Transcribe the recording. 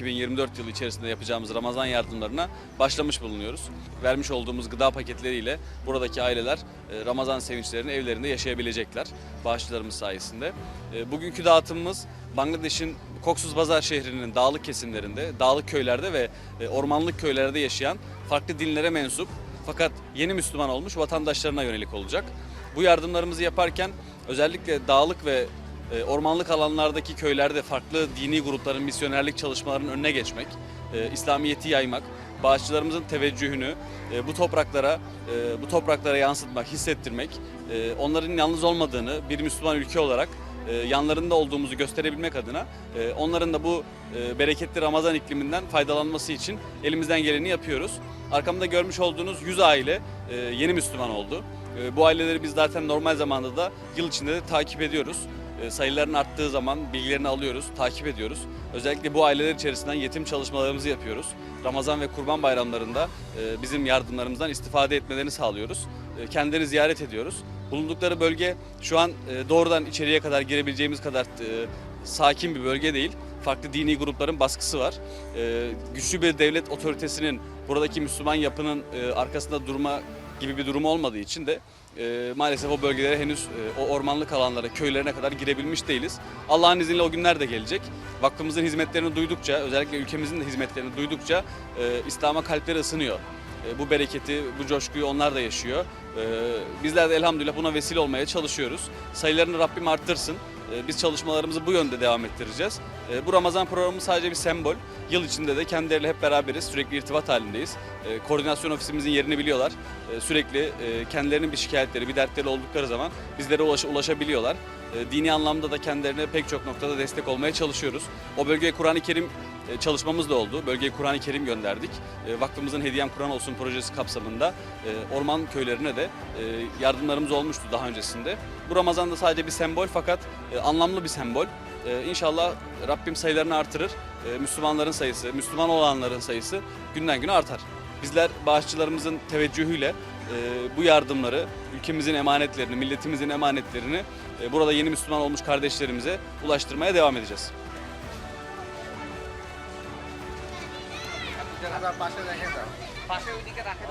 2024 yılı içerisinde yapacağımız Ramazan yardımlarına başlamış bulunuyoruz. Vermiş olduğumuz gıda paketleriyle buradaki aileler e, Ramazan sevinçlerini evlerinde yaşayabilecekler bağışçılarımız sayesinde. E, Bugünkü dağıtımımız Bangladeş'in Koksuz Bazar şehrinin dağlık kesimlerinde, dağlık köylerde ve e, ormanlık köylerde yaşayan farklı dinlere mensup fakat yeni Müslüman olmuş vatandaşlarına yönelik olacak. Bu yardımlarımızı yaparken özellikle dağlık ve ormanlık alanlardaki köylerde farklı dini grupların misyonerlik çalışmalarının önüne geçmek, e, İslamiyet'i yaymak, bağışçılarımızın teveccühünü e, bu topraklara e, bu topraklara yansıtmak, hissettirmek, onların yalnız olmadığını bir Müslüman ülke olarak yanlarında olduğumuzu gösterebilmek adına onların da bu bereketli Ramazan ikliminden faydalanması için elimizden geleni yapıyoruz. Arkamda görmüş olduğunuz 100 aile yeni Müslüman oldu. Bu aileleri biz zaten normal zamanda da yıl içinde de takip ediyoruz. E, Sayıların arttığı zaman bilgilerini alıyoruz, takip ediyoruz. Özellikle bu aileler içerisinden yetim çalışmalarımızı yapıyoruz. Ramazan ve Kurban bayramlarında e, bizim yardımlarımızdan istifade etmelerini sağlıyoruz. E, Kendilerini ziyaret ediyoruz. Bulundukları bölge şu an doğrudan içeriye kadar girebileceğimiz kadar sakin bir bölge değil. Farklı dini grupların baskısı var. Güçlü bir devlet otoritesinin buradaki Müslüman yapının arkasında durma gibi bir durum olmadığı için de e, maalesef o bölgelere henüz e, o ormanlık alanlara, köylerine kadar girebilmiş değiliz. Allah'ın izniyle o günler de gelecek. Vakfımızın hizmetlerini duydukça, özellikle ülkemizin de hizmetlerini duydukça e, İslam'a kalpleri ısınıyor. E, bu bereketi, bu coşkuyu onlar da yaşıyor. E, bizler de elhamdülillah buna vesile olmaya çalışıyoruz. Sayılarını Rabbim arttırsın. E, Biz çalışmalarımızı bu yönde devam ettireceğiz. E, Bu Ramazan programı sadece bir sembol. Yıl içinde de kendileriyle hep beraberiz. Sürekli irtibat halindeyiz. E, Koordinasyon ofisimizin yerini biliyorlar. E, Sürekli e, kendilerinin bir şikayetleri, bir dertleri oldukları zaman bizlere ulaş- ulaşabiliyorlar. Dini anlamda da kendilerine pek çok noktada destek olmaya çalışıyoruz. O bölgeye Kur'an-ı Kerim e, çalışmamız da oldu. Bölgeye Kur'an-ı Kerim gönderdik. Vakfımızın Hediyem Kur'an Olsun projesi kapsamında e, orman köylerine de yardımlarımız olmuştu daha öncesinde. Bu Ramazan'da sadece bir sembol fakat anlamlı bir sembol. E, İnşallah Rabbim sayılarını artırır. E, Müslümanların sayısı, Müslüman olanların sayısı günden güne artar. Bizler bağışçılarımızın teveccühüyle e, bu yardımları, ülkemizin emanetlerini, milletimizin emanetlerini e, burada yeni Müslüman olmuş kardeşlerimize ulaştırmaya devam edeceğiz. পাশে দেখেন পাশে ওইদিকে রাখেন